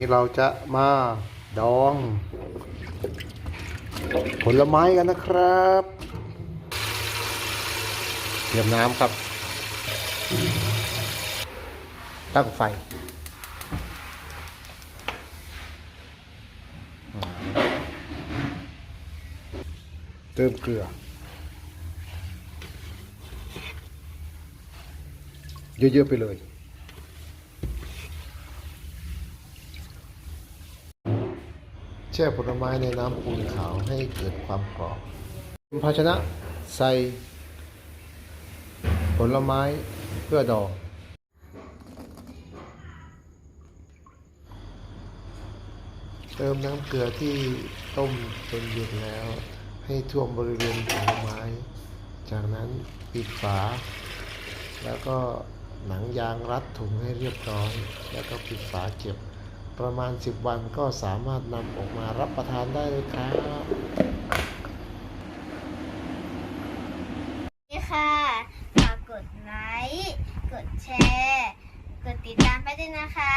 นี่เราจะมาดอง ผลไม้กันนะครับเตรียมน้ำครับ ตั้งไฟเติมเกลือ เยอะๆไปเลย ช่ผลไม้ในน้ำปูนขาวให้เกิดความกรอบภาชนะใส่ผลไม้เพื่อดองเติมน้ำเกลือที่ต้มจนเย็นแล้ว ให้ท่วมบริเวณผลไม้ จากนั้นปิดฝา แล้วก็หนังยางรัดถุงให้เรียบร้อย แล้วก็ปิดฝาเก็บ ประมาณ 10 วันก็สามารถนำออกมารับประทานได้เลยครับ นี่ค่ะฝากกดไลค์ กดแชร์ กดติดตามไปด้วยนะคะ